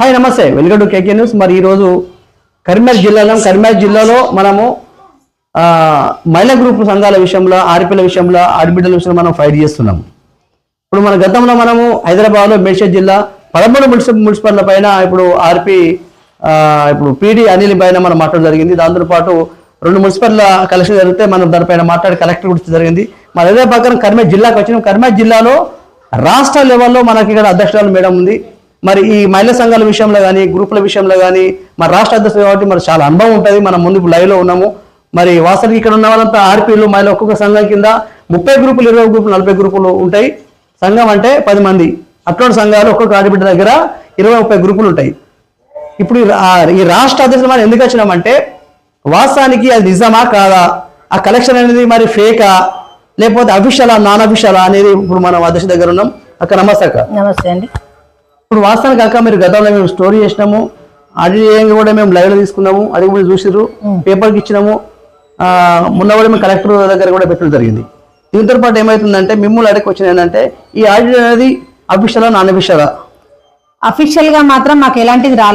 Hi నమస్తే. Welcome to KK news. మరి ఈరోజు కరీంనగర్ జిల్లాలో కరీంనగర్ జిల్లాలో మనము మహిళా గ్రూప్ సంఘాల విషయంలో ఆడపిల్ల విషయంలో ఆడబిడ్డల విషయంలో మనం ఫైట్ చేస్తున్నాం. ఇప్పుడు మన గతంలో మనము హైదరాబాద్లో మేడ్చల్ జిల్లా పదమూడు మున్సిపల్ మున్సిపల్ పైన ఇప్పుడు ఆర్పి ఇప్పుడు పీడీ అనిల్ పైన మనం మాట్లాడడం జరిగింది. దాంతో పాటు రెండు మున్సిపల్ కలెక్షన్ జరిగితే మనం దానిపైన మాట్లాడి కలెక్టర్ గురించి జరిగింది. మరి అదే ప్రకారం కర్మేజ్ జిల్లాకు వచ్చినాం. కర్మేజ్ జిల్లాలో రాష్ట్ర లెవెల్లో మనకి ఇక్కడ అధ్యక్షురాలు మేడం ఉంది. మరి ఈ మహిళా సంఘాల విషయంలో కానీ గ్రూపుల విషయంలో కానీ మరి రాష్ట్ర అధ్యక్షులు కాబట్టి మరి చాలా అనుభవం ఉంటుంది. మనం ముందు లైవ్లో ఉన్నాము. మరి వాస్తవానికి ఇక్కడ ఉన్న వాళ్ళంతా ఆర్పీలు మహిళ ఒక్కొక్క సంఘం కింద ముప్పై గ్రూపులు ఇరవై గ్రూపులు నలభై గ్రూపులు ఉంటాయి. సంఘం అంటే పది మంది. అటువంటి సంఘాలు ఒక్కొక్క ఆడబిడ్డ దగ్గర ఇరవై ముప్పై గ్రూపులు ఉంటాయి. ఇప్పుడు ఈ ఈ రాష్ట్ర అధ్యక్షులు మనం ఎందుకు వచ్చినామంటే వాస్తవానికి అది నిజమా కాదా? ఆ కలెక్షన్ అనేది మరి ఫేకా లేకపోతే అఫీషియలా నాన్ అఫీషియలా అనేది ఇప్పుడు మనం అధ్యక్ష దగ్గర ఉన్నాం. అక్క నమస్తే అక్క. నమస్తే అండి. ఇప్పుడు వాస్తవానికి అక్క మీరు గతంలో మేము స్టోరీ చేసినాము. ఆడియోగా కూడా మేము లైవ్లో తీసుకున్నాము. అది కూడా చూసిర్రు. పేపర్కి ఇచ్చినాము. ఆ, మొన్న కూడా మేము కలెక్టర్ దగ్గర కూడా పెట్టడం జరిగింది. దీంతో పాటు ఏమవుతుందంటే మిమ్మల్ని అడిగి వచ్చిన ఏంటంటే ఈ ఆడియో అనేది అఫీషియలా నాన్ అఫీషియలా అఫీషియల్గా మాత్రం మాకు ఎలాంటిది రాలేదు.